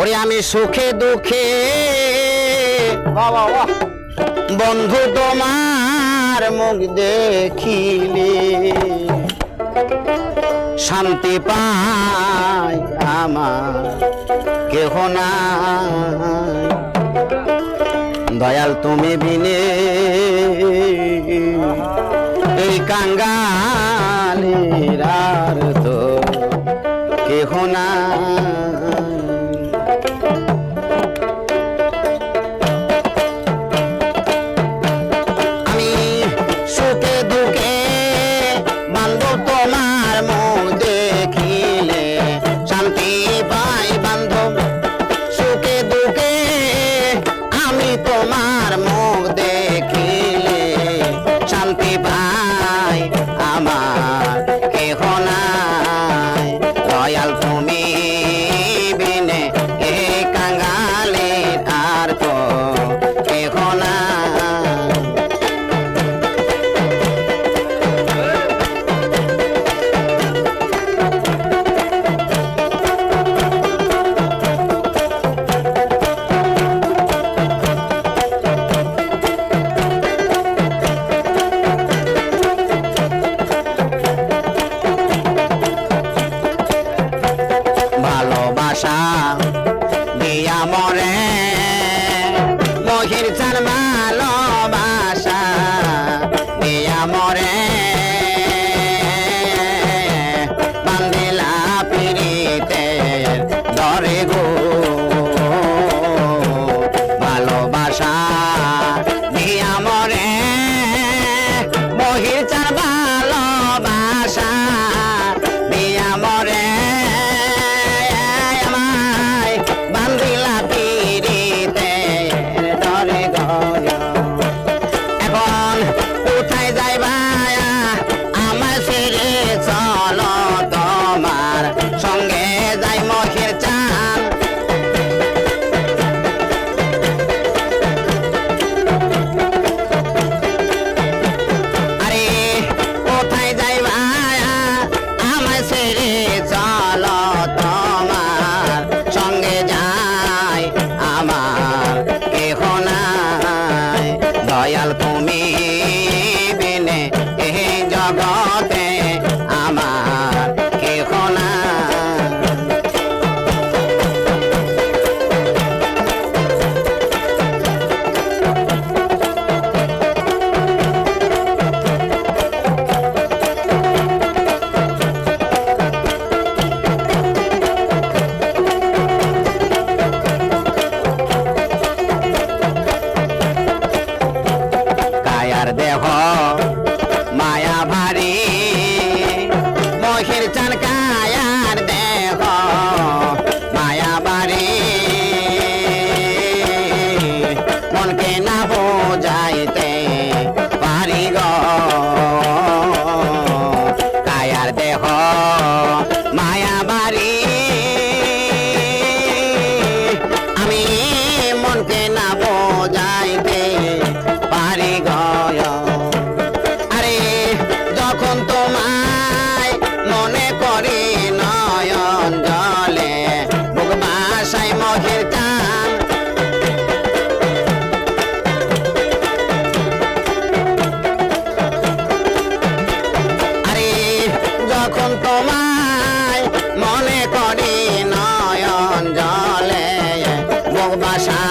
ওরে আমি সুখে দুঃখে বন্ধু তোমার মুখ দেখিলে। শান্তি পায় আমার কেহ না দয়াল তুমি বিনে। এই কাঙ্গা দেখো amore. পারে মনকে না বোঝাইতে পারি গ। কায়ার দেহ মায়া বাড়ি। আমি মনকে না বোঝাইতে পারি গ। আরে, যখন তোমার ভালোবাসা